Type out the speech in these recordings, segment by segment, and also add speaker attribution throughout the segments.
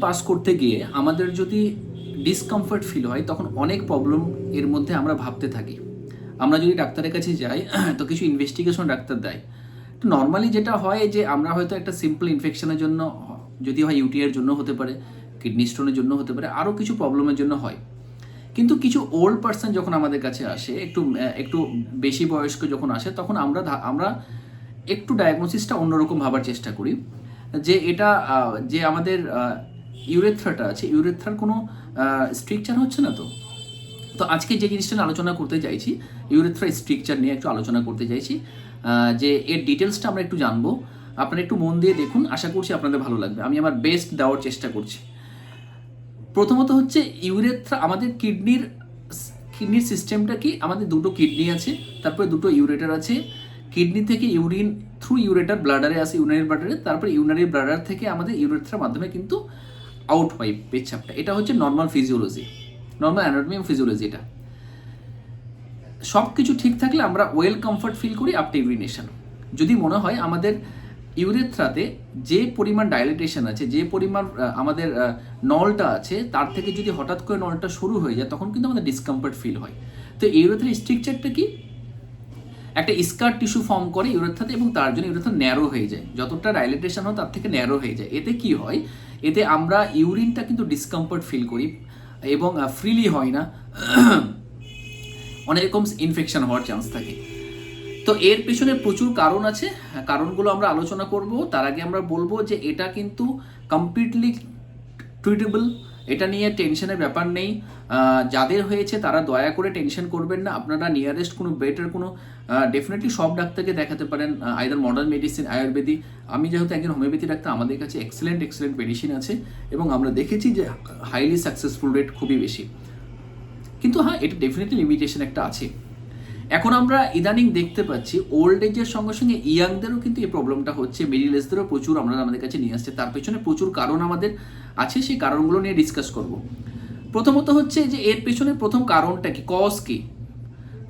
Speaker 1: Pass করতে গিয়ে আমাদের যদি ডিসকমফর্ট ফিল হয়, তখন অনেক প্রবলেম এর মধ্যে আমরা ভাবতে থাকি। আমরা যদি ডাক্তারের কাছে যাই, তো কিছু ইনভেস্টিগেশন ডাক্তার দেয়। তো নর্মালি যেটা হয় যে, আমরা হয়তো একটা সিম্পল ইনফেকশনের জন্য, যদি হয় ইউটিআইয়ের জন্য হতে পারে কিডনি স্টোনের জন্য হতে পারে আরও কিছু প্রবলেমের জন্য হয়। কিন্তু কিছু ওল্ড পার্সন যখন আমাদের কাছে আসে, একটু একটু বেশি বয়স্ক যখন আসে, তখন আমরা আমরা একটু ডায়াগনোসিসটা অন্যরকম ভাবার চেষ্টা করি। যে এটা যে আমাদের ইউরেথ্রাটা আছে, ইউরেথ্রার কোনো স্ট্রিকচার হচ্ছে না তো? তো আজকে যে জিনিসটা আলোচনা করতে চাইছি, ইউরেথ্রা স্ট্রিকচার নিয়ে একটু আলোচনা করতে চাইছি যে এর ডিটেলসটা আমরা একটু জানব। আপনারা একটু মন দিয়ে দেখুন, আশা করছি আপনাদের ভালো লাগবে। আমি আমার বেস্ট দেওয়ার চেষ্টা করছি। প্রথমত হচ্ছে, ইউরেথ্রা আমাদের কিডনির কিডনির সিস্টেমটা কি? আমাদের দুটো কিডনি আছে, তারপরে দুটো ইউরেটার আছে। কিডনি থেকে ইউরিন থ্রু ইউরেটার ব্লাডারে আসে ইউনারি ব্লাডারে তারপরে ইউনারি ব্লাডার থেকে আমাদের ইউরেথ্রার মাধ্যমে কিন্তু আউট হয় পেচ্ছাপটা এটা হচ্ছে normal physiology normal anatomy physiology এটা। সব কিছু ঠিক থাকলে আমরা ওয়েল কমফর্ট ফিল করি আফটার ইউরিনেশন যদি মনে হয় আমাদের ইউরেথ্রাতে যে পরিমাণ ডাইলেটেশন আছে, যে পরিমাণ আমাদের নলটা আছে, তার থেকে যদি হঠাৎ করে নলটা শুরু হয়ে যায়, তখন কিন্তু আমাদের ডিসকমফর্ট ফিল হয়। তো ইউরেথ্রার স্ট্রিকচারটা কি? একটা স্কার টিস্যু ফর্ম করে ইউরেথ্রাতে এবং তার জন্য ইউরেথ্রা ন্যারো হয়ে যায়। যতটা ডাইলেটেশন হয়, তার থেকে ন্যারো হয়ে যায়। এতে কি হয়? এতে আমরা ইউরিনটা কিন্তু ডিসকমফর্ট ফিল করি এবং ফ্রিলি হয় না। অনেক রকম ইনফেকশন হওয়ার চান্স থাকে। তো এর পেছনে প্রচুর কারণ আছে। কারণগুলো আমরা আলোচনা করব। তার আগে আমরা বলব যে এটা কিন্তু কমপ্লিটলি ট্রিটেবল এটা নিয়ে টেনশনের ব্যাপার নেই। যাদের হয়েছে তারা দয়া করে টেনশন করবেন না। আপনারা নিয়ারেস্ট কোনো বেটার কোনো ডেফিনেটলি সব ডাক্তারকে দেখাতে পারেন আইদার মডার্ন মেডিসিন আয়ুর্বেদি আমি যেহেতু একজন হোমিওপ্যাথি ডাক্তার, আমাদের কাছে এক্সেলেন্ট এক্সেলেন্ট মেডিসিন আছে এবং আমরা দেখেছি যে হাইলি সাকসেসফুল রেট খুবই বেশি। কিন্তু হ্যাঁ এটা ডেফিনেটলি লিমিটেশন একটা আছে। এখন আমরা ইদানিং দেখতে পাচ্ছি ওল্ড এজের সঙ্গে সঙ্গে ইয়াংদেরও কিন্তু এই প্রবলেমটা হচ্ছে। মিডিল এজদেরও প্রচুর আমরা আমাদের কাছে নিয়ে আসছে। তার পেছনে প্রচুর কারণ আমাদের আছে, সেই কারণগুলো নিয়ে ডিসকাস করব। প্রথমত হচ্ছে যে, এর পেছনে প্রথম কারণটা কি? কজ কি?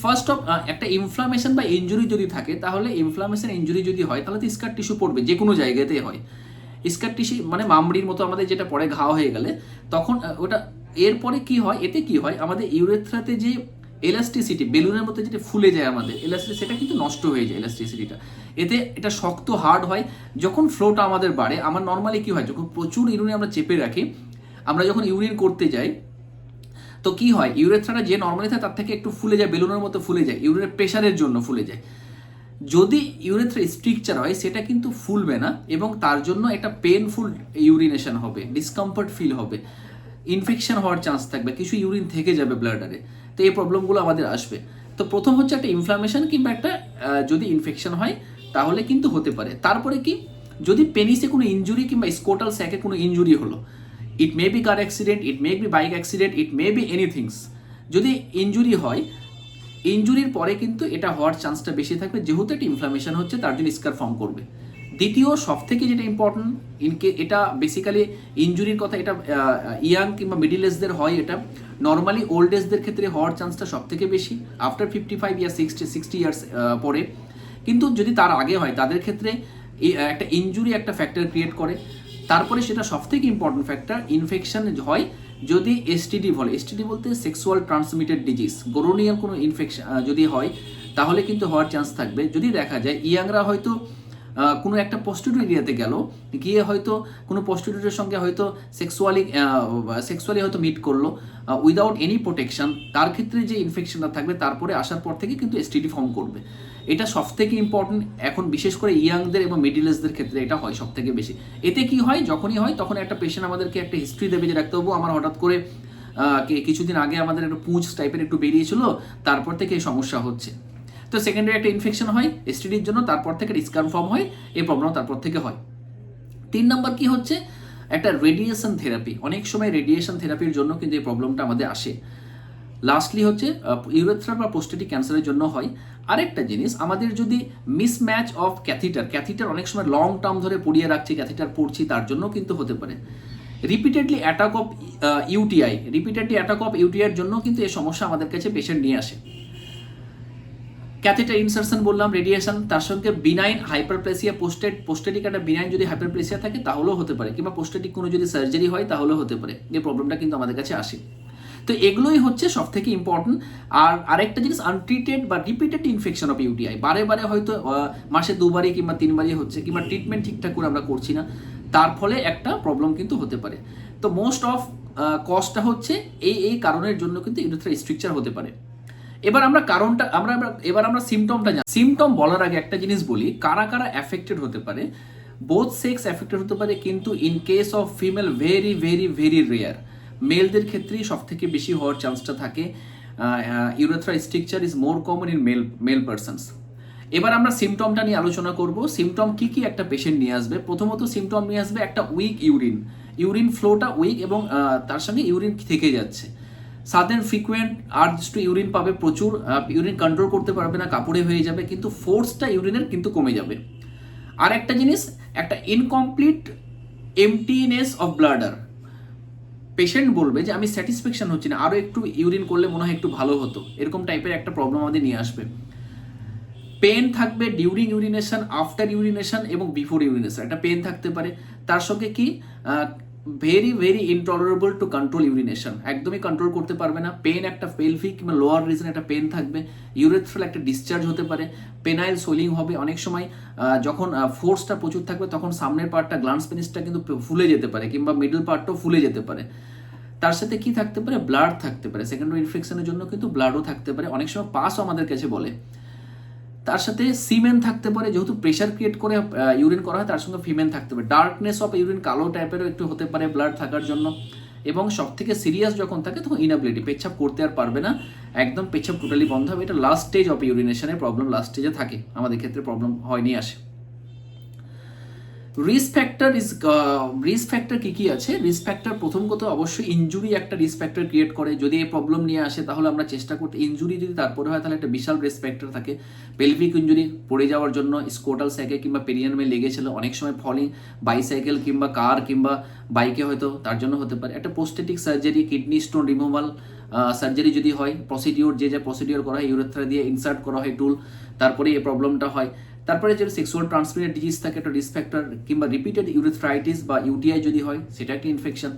Speaker 1: ফার্স্ট অফ একটা ইনফ্লামেশন বা ইনজুরি যদি থাকে, তাহলে ইনফ্লামেশন ইনজুরি যদি হয়, তাহলে তো স্কার টিস্যু পড়বে যে কোনো জায়গাতেই হয়। স্কার টিস্যু মানে মামড়ির মতো আমাদের যেটা পরে ঘা হয়ে গেলে, তখন ওটা, এরপরে কি হয়? এতে কি হয়? আমাদের ইউরেথ্রাতে যে এলাস্টিসিটি বেলুনের মধ্যে যেটা ফুলে যায় আমাদের এলাস্টিসিটি সেটা কিন্তু নষ্ট হয়ে যায় এলাস্টিসিটিটা এতে এটা শক্ত হার্ড হয়, যখন ফ্লোটা আমাদের বাড়ে, আমার নর্মালি কি হয়, যখন প্রচুর ইউরিন আমরা চেপে রাখি, আমরা যখন ইউরিন করতে যাই, তো কি হয় ইউরেথ্রাটা যে নর্মালি থাকে, তার থেকে একটু ফুলে যায়, বেলুনের মতো ফুলে যায়, ইউরিনের প্রেশারের জন্য ফুলে যায়। যদি ইউরেথ্রা স্ট্রিকচার হয়, সেটা কিন্তু ফুলবে না, এবং তার জন্য একটা পেনফুল ইউরিনেশন হবে ডিসকমফর্ট ফিল হবে ইনফেকশন হওয়ার চান্স থাকবে, কিছু ইউরিন থেকে যাবে ব্লাডারে তো এই প্রবলেমগুলো আমাদের আসবে। তো প্রথম হচ্ছে একটা ইনফ্লামেশন কিংবা একটা যদি ইনফেকশন হয়, তাহলে কিন্তু হতে পারে। তারপরে কি? যদি পেনিসে কোনো ইনজুরি কিংবা স্কোটাল স্যাকে কোনো ইনজুরি হলো it may be car accident it may be bike accident it may be anythings যদি ইনজুরি হয় ইনজুরির পরে কিন্তু এটা হওয়ার চান্সটা বেশি থাকবে। যেহেতু একটা ইনফ্লামেশন হচ্ছে, তার জন্য স্কার ফর্ম করবে। দ্বিতীয় সব থেকে যেটা ইম্পর্টেন্ট ইনকে এটা বেসিক্যালি ইনজুরির কথা, এটা ইয়াং কিংবা মিডিল এজদের হয় এটা। নর্মালি ওল্ড এজদের ক্ষেত্রে হওয়ার চান্সটা সব থেকে বেশি after fifty five year sixty sixty years পরে। কিন্তু যদি তার আগে হয়, তাদের ক্ষেত্রে একটা ইনজুরি একটা ফ্যাক্টর ক্রিয়েট করে। তারপরে সেটা সব থেকে ইম্পর্টেন্ট ফ্যাক্টর ইনফেকশন হয় যদি এসটিডি বলে। এসটিডি বলতে সেক্সুয়াল ট্রান্সমিটেড ডিজিজ গোরোনিয়াল কোনো ইনফেকশন যদি হয়, তাহলে কিন্তু হওয়ার চান্স থাকবে। যদি দেখা যায়, ইয়াংরা হয়তো কোনো একটা প্রস্টিটিউট এরিয়াতে গেল, গিয়ে হয়তো কোনো প্রস্টিটিউটের সঙ্গে হয়তো সেক্সুয়ালি সেক্সুয়ালি হয়তো মিট করল উইদাউট এনি প্রোটেকশন তার ক্ষেত্রে যে ইনফেকশনটা থাকবে, তারপরে আসার পর থেকে কিন্তু এসটিডি ফর্ম করবে। এটা সব থেকে ইম্পর্টেন্ট এখন বিশেষ করে ইয়াংদের এবং মিডিল এজদের ক্ষেত্রে এটা হয় সব থেকে বেশি। এতে কি হয়? যখনই হয়, তখন একটা পেশেন্ট আমাদেরকে একটা হিস্ট্রি দেবে যে, ডাক্তারবাবু, আমার হঠাৎ করে কিছুদিন আগে আমাদের একটা পুঁজ টাইপের একটু বেরিয়েছিল, তারপর থেকে এই সমস্যা হচ্ছে। তো সেকেন্ডারি একটা ইনফেকশন হয় এসটিডির জন্য, তারপর থেকে স্কার ফর্ম হয়, এই প্রবলেম তারপর থেকে হয়। তিন নম্বর কি হচ্ছে? একটা রেডিয়েশন থেরাপি অনেক সময় রেডিয়েশন থেরাপির জন্য কিন্তু এই প্রবলেমটা আমাদের আসে। লাস্টলি হচ্ছে ইউরেথ্রাল বা পোস্টেটিক ক্যান্সারের জন্য হয়। আরেকটা জিনিস, আমাদের যদি মিসম্যাচ অফ ক্যাথিটার ক্যাথিটার অনেক সময় লং টার্ম ধরে পড়িয়ে রাখছি ক্যাথিটার পড়ছি, তার জন্য কিন্তু হতে পারে। Repeatedly attack of UTI repeatedly attack of ইউটিআইয়ের জন্য কিন্তু এই সমস্যা আমাদের কাছে পেশেন্ট নিয়ে আসে। ক্যাথেটার ইনসারশন বললাম, রেডিয়েশন, তার সঙ্গে বিনাইন হাইপারপ্লেসিয়া পোস্টেড পোস্টেটিক একটা বিনাইন যদি হাইপারপ্লেসিয়া থাকে তাহলেও হতে পারে, কিংবা পোস্টেটিক কোনো যদি সার্জারি হয় তাহলেও হতে পারে এই প্রবলেমটা কিন্তু আমাদের কাছে আসে। তো এগুলোই হচ্ছে সব থেকে ইম্পর্টেন্ট আর আরেকটা জিনিস আনট্রিটেড বা রিপিটেড ইনফেকশন অফ ইউটিআই বারে বারে হয়তো মাসে দুবারই কিংবা তিনবারই হচ্ছে, কিংবা ট্রিটমেন্ট ঠিকঠাক করে আমরা করছি না। তার ফলে একটা প্রবলেম কিন্তু হতে পারে। তো মোস্ট অফ কস্টটা হচ্ছে এই এই কারণের জন্য কিন্তু ইউরিথ্রা স্ট্রিকচার হতে পারে। এবার আমরা কারণটা, আমরা এবার আমরা সিমটমটা জানি সিমটম বলার আগে একটা জিনিস বলি, কারা কারা অ্যাফেক্টেড হতে পারে বোথ সেক্স অ্যাফেক্টেড হতে পারে, কিন্তু in case of female very very very rare মেলদের ক্ষেত্রেই সব থেকে বেশি হওয়ার চান্সটা থাকে urethra stricture is more common in male male persons এবার আমরা সিমটমটা নিয়ে আলোচনা করব। সিমটম কি কি একটা পেশেন্ট নিয়ে আসবে? প্রথমত সিমটম নিয়ে আসবে একটা উইক ইউরিন ইউরিন ফ্লোটা উইক এবং তার সঙ্গে ইউরিন থেকে যাচ্ছে। Sudden frequent urge to urine পাবে প্রচুর ইউরিন কন্ট্রোল করতে পারবে না, কাপড়ে হয়ে যাবে, কিন্তু ফোর্সটা ইউরিনের কিন্তু কমে যাবে। আর একটা জিনিস, একটা incomplete emptiness of bladder patient বলবে যে, আমি স্যাটিসফ্যাকশন হচ্ছি না আরও একটু ইউরিন করলে মনে হয় একটু ভালো হতো। এরকম টাইপের একটা প্রবলেম আমাদের নিয়ে আসবে। পেন থাকবে ডিউরিং ইউরিনেশন আফটার ইউরিনেশন এবং বিফোর ইউরিনেশন একটা পেন থাকতে পারে। তার সঙ্গে কি? Very very intolerable to control urination একদমই কন্ট্রোল করতে পারবে না। পেন একটা পেলভিক কিংবা লোয়ার রিজন একটা পেন থাকবে। ইউরেথ্রাল একটা ডিসচার্জ হতে পারে। পেনাইল সোলিং হবে অনেক সময়। যখন ফোর্সটা প্রচুর থাকবে, তখন সামনের পার্টটা গ্লান্স পেনিসটা কিন্তু ফুলে যেতে পারে কিংবা মিডল পার্টটাও ফুলে যেতে পারে। তার সাথে কি থাকতে পারে? ব্লাড থাকতে পারে। সেকেন্ডারি ইনফেকশনের জন্য কিন্তু ব্লাডও থাকতে পারে। অনেক সময় পাসও আমাদের কাছে বলে। তার সাথে সিমেন থাকতে পারে, যেহেতু প্রেশার ক্রিয়েট করে ইউরিন করা হয়, তার সঙ্গে ফিমেন থাকতে পারে। ডার্কনেস অফ ইউরিন কালো টাইপেরও একটু হতে পারে ব্লাড থাকার জন্য। এবং সব থেকে সিরিয়াস যখন থাকে, তখন ইনাবিলিটি পেচ্ছাপ করতে আর পারবে না। একদম পেচ্ছাপ টোটালি বন্ধ হবে। এটা লাস্ট স্টেজ অফ ইউরিনেশনের প্রবলেম লাস্ট স্টেজে থাকে। আমাদের ক্ষেত্রে প্রবলেম হয়নি আসে। Risk factor is risk factor কি কি আছে? রিস্ক ফ্যাক্টর প্রথম কথা অবশ্যই ইনজুরি একটা রিস্ক ফ্যাক্টর ক্রিয়েট করে। যদি এই প্রবলেম নিয়ে আসে, তাহলে আমরা চেষ্টা করতে ইনজুরি যদি তারপরে হয়, তাহলে একটা বিশাল রিস্ক ফ্যাক্টর থাকে। পেলভিক ইনজুরি পড়ে যাওয়ার জন্য স্কোটাল সাইকেল কিংবা পেরিয়ানমে লেগেছিল অনেক সময় ফলিং বাইসাইকেল কিংবা কার কিংবা বাইকে হয়তো, তার জন্য হতে পারে। একটা prostatic surgery kidney stone removal surgery যদি হয় প্রসিডিওর যে যে প্রসিডিওর করা হয় ইউরেথ্রা দিয়ে ইনসার্ট করা হয় টুল তারপরে এই প্রবলেমটা হয়। তারপরে যে সেক্সুয়াল ট্রান্সমিটেড ডিজিজ থাকে, একটা রিস্ক ফ্যাক্টর কিংবা রিপিটেড ইউরিথ্রাইটিস বা ইউটিআই যদি হয়, সেটা একটা ইনফেকশন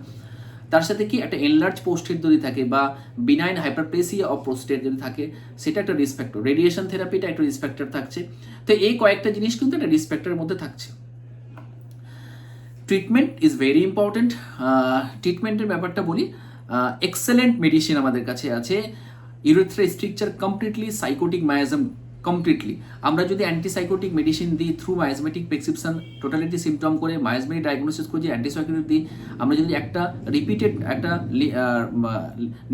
Speaker 1: তার সাথে কি একটা এনলার্জ পোস্টেট যদি থাকে বা বিনাইন হাইপারপ্লেসিয়া অফ পোস্টেট যদি থাকে, সেটা একটা রিস্ক ফ্যাক্টর রেডিয়েশন থেরাপিটা একটা রিস্ক ফ্যাক্টর থাকছে। তো এই কয়েকটা জিনিস কিন্তু একটা রিস্ক ফ্যাক্টরের মধ্যে থাকছে। ট্রিটমেন্ট ইজ ভেরি ইম্পর্টেন্ট ট্রিটমেন্টের ব্যাপারটা বলি। এক্সেলেন্ট মেডিসিন আমাদের কাছে আছে। Urethra stricture completely psychotic miasm completely আমরা যদি অ্যান্টিসাইকোটিক মেডিসিন দিই through miasmatic prescription totality symptom করে মায়াজমেটিক ডায়াগনোসিস করে যে অ্যান্টিসাইকোটিক দিই, আমরা যদি একটা রিপিটেড একটা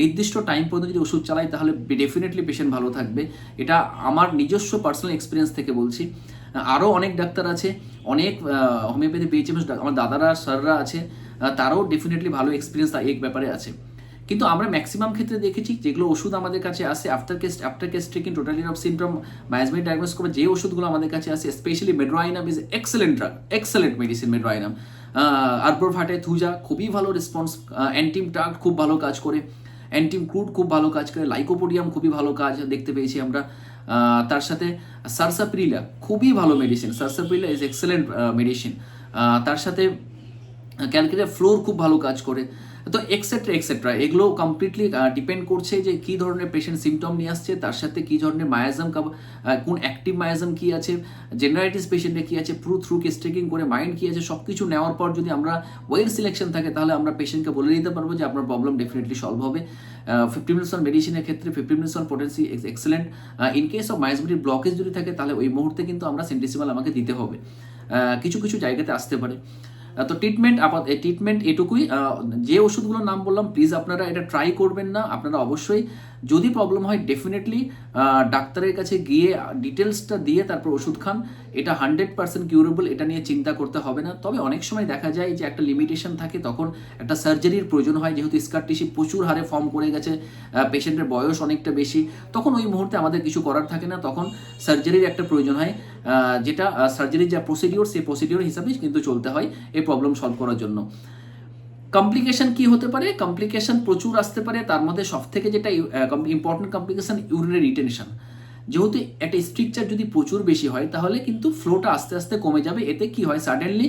Speaker 1: নির্দিষ্ট টাইম পর্যন্ত যদি ওষুধ চালাই, তাহলে ডেফিনেটলি পেশেন্ট ভালো থাকবে। এটা আমার নিজস্ব পার্সোনাল এক্সপিরিয়েন্স থেকে বলছি। আরও অনেক ডাক্তার আছে, অনেক হোমিওপ্যাথি বিএইচএমএস আমার দাদারা, স্যাররা আছে তারাও ডেফিনেটলি ভালো এক্সপিরিয়েন্স এক ব্যাপারে আছে। কিন্তু আমরা ম্যাক্সিমাম ক্ষেত্রে দেখেছি যেগুলো ওষুধ আমাদের কাছে আসে after case after case taking totally of symptom miasmatic diagnose করে যে ওষুধগুলো আমাদের কাছে আসে specially medorrhinum is excellent drug excellent medicine medorrhinum আরবোর ফাটে থুজা খুবই ভালো রেসপন্স অ্যান্টিম টার্ট খুব ভালো কাজ করে অ্যান্টিম ক্রুড খুব ভালো কাজ করে লাইকোপোডিয়াম খুবই ভালো কাজ দেখতে পেয়েছি আমরা। তার সাথে সারসাপ্রিলা খুবই ভালো medicine sarsaparilla is excellent medicine তার সাথে ক্যালকুলেটার ফ্লোর খুব ভালো কাজ করে। তো এক্সেট্রা এক্সেট্রা এগুলো কমপ্লিটলি ডিপেন্ড করছে যে কী ধরনের পেশেন্ট সিমটম নিয়ে আসছে, তার সাথে কী ধরনের মায়াজম কোন অ্যাক্টিভ মায়াজম কী আছে জেনারাইটিস পেশেন্টে কী আছে প্রু থ্রু কেস্টেকিং করে মাইন্ড কী আছে সব কিছু নেওয়ার পর যদি আমরা ওয়েল সিলেকশন থাকে, তাহলে আমরা পেশেন্টকে বলে দিতে পারব যে আপনার প্রবলেম ডেফিনেটলি সলভ হবে। ফিফটি মিনিটস অন মেডিসিনের ক্ষেত্রে fifty minutes on potency excellent in case of miasmatic blockage যদি থাকে, তাহলে ওই মুহূর্তে কিন্তু আমরা সেন্টিসিমাল আমাকে দিতে হবে। কিছু কিছু জায়গাতে আসতে পারে। তো ট্রিটমেন্ট আপাত ট্রিটমেন্ট এটুকুই যে ওষুধগুলোর নাম বললাম প্লিজ আপনারা এটা ট্রাই করবেন না, আপনারা অবশ্যই যদি প্রবলেম হয় ডেফিনেটলি ডাক্তারের কাছে গিয়ে ডিটেলসটা দিয়ে তারপর ওষুধ খান। এটা হান্ড্রেড পার্সেন্ট কিউরেবল এটা নিয়ে চিন্তা করতে হবে না। তবে অনেক সময় দেখা যায় যে একটা লিমিটেশন থাকে, তখন একটা সার্জারির প্রয়োজন হয়, যেহেতু স্কার টিসি প্রচুর হারে ফর্ম করে গেছে পেশেন্টের বয়স অনেকটা বেশি, তখন ওই মুহূর্তে আমাদের কিছু করার থাকে না, তখন সার্জারির একটা প্রয়োজন হয়। যেটা সার্জারির যা প্রসিডিওর সেই প্রসিডিওর হিসাবে কিন্তু চলতে হয় এই প্রবলেম সলভ করার জন্য। কমপ্লিকেশন কি হতে পারে? কমপ্লিকেশন প্রচুর আসতে পারে। তার মধ্যে সব থেকে যেটা ইম্পর্টেন্ট কমপ্লিকেশন ইউরিনারি রিটেনশন যেহেতু একটা স্ট্রিকচার যদি প্রচুর বেশি হয়, তাহলে কিন্তু ফ্লোটা আস্তে আস্তে কমে যাবে। এতে কি হয়? সাডেনলি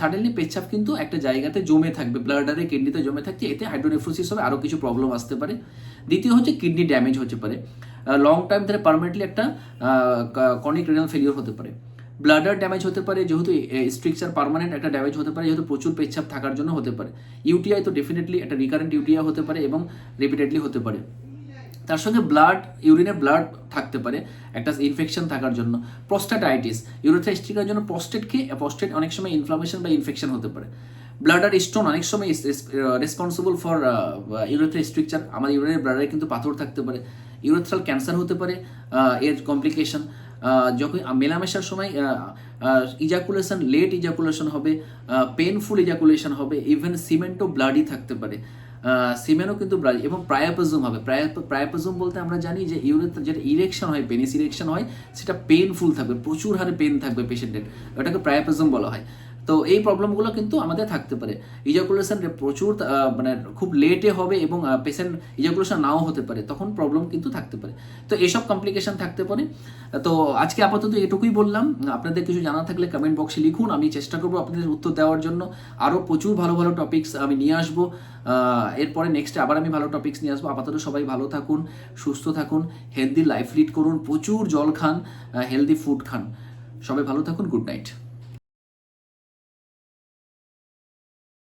Speaker 1: সাডেনলি পেচ্ছাপ কিন্তু একটা জায়গাতে জমে থাকবে। ব্লাডারে কিডনিতে জমে থাকছে। এতে হাইড্রোনেফ্রোসিস হবে আরও কিছু প্রবলেম আসতে পারে। দ্বিতীয় হচ্ছে কিডনি ড্যামেজ হতে পারে। লং টাইম ধরে পারমানেন্টলি একটা কনিক রেনাল ফেলিওর হতে পারে। ব্লাডার ড্যামেজ হতে পারে, যেহেতু স্ট্রিকচার পারমানেন্ট একটা ড্যামেজ হতে পারে, যেহেতু প্রচুর পেচ্ছাপ থাকার জন্য হতে পারে। ইউটিআই তো ডেফিনেটলি একটা রিকারেন্ট ইউটিআই হতে পারে এবং রিপিটেডলি হতে পারে। তার সঙ্গে ব্লাড ইউরিনে ব্লাড থাকতে পারে, একটা ইনফেকশন থাকার জন্য। প্রস্টাটাইটিস ইউরোথ্রাইস্টিকার জন্য প্রস্টেট খেয়ে প্রস্টেট অনেক সময় ইনফ্লামেশন বা ইনফেকশন হতে পারে। ব্লাডার স্টোন অনেক সময় রেসপন্সিবল ফর ইউরোথ্রা স্ট্রিকচার আমাদের ইউরিনের ব্লাডারে কিন্তু পাথর থাকতে পারে। ইউরোথ্রাল ক্যান্সার হতে পারে এর কমপ্লিকেশন যখন মেলামেশার সময় ইজাকুলেশন লেট ইজাকুলেশন হবে পেনফুল ইজাকুলেশন হবে ইভেন সিমেন্টও ব্লাডই থাকতে পারে। সিমেনও কিন্তু ব্লাড এবং প্রায়াপজম হবে। প্রায়াপজম বলতে আমরা জানি যে ইউরেথ যেটা ইরেকশন হয় পেনিস ইরেকশন হয়, সেটা পেনফুল থাকবে, প্রচুর হারে পেন থাকবে পেশেন্টের ওটাকে প্রায়াপজম বলা হয়। তো এই প্রবলেমগুলো কিন্তু আমাদের থাকতে পারে। ইজাকুলেশন প্রচুর মানে খুব লেটে হবে এবং পেশেন্ট ইজাকুলেশন নাও হতে পারে, তখন প্রবলেম কিন্তু থাকতে পারে। তো এসব কমপ্লিকেশন থাকতে পারে। তো আজকে আপাতত এটুকুই বললাম। আপনাদের কিছু জানা থাকলে কমেন্ট বক্সে লিখুন। আমি চেষ্টা করব আপনাদের উত্তর দেওয়ার জন্য। আরও প্রচুর ভালো ভালো টপিকস আমি নিয়ে আসব। এরপরে নেক্সট আবার আমি ভালো টপিকস নিয়ে আসব। আপাতত সবাই ভালো থাকুন, সুস্থ থাকুন হেলদি লাইফ লিড করুন, প্রচুর জল খান হেলদি ফুড খান। সবাই ভালো থাকুন গুড নাইট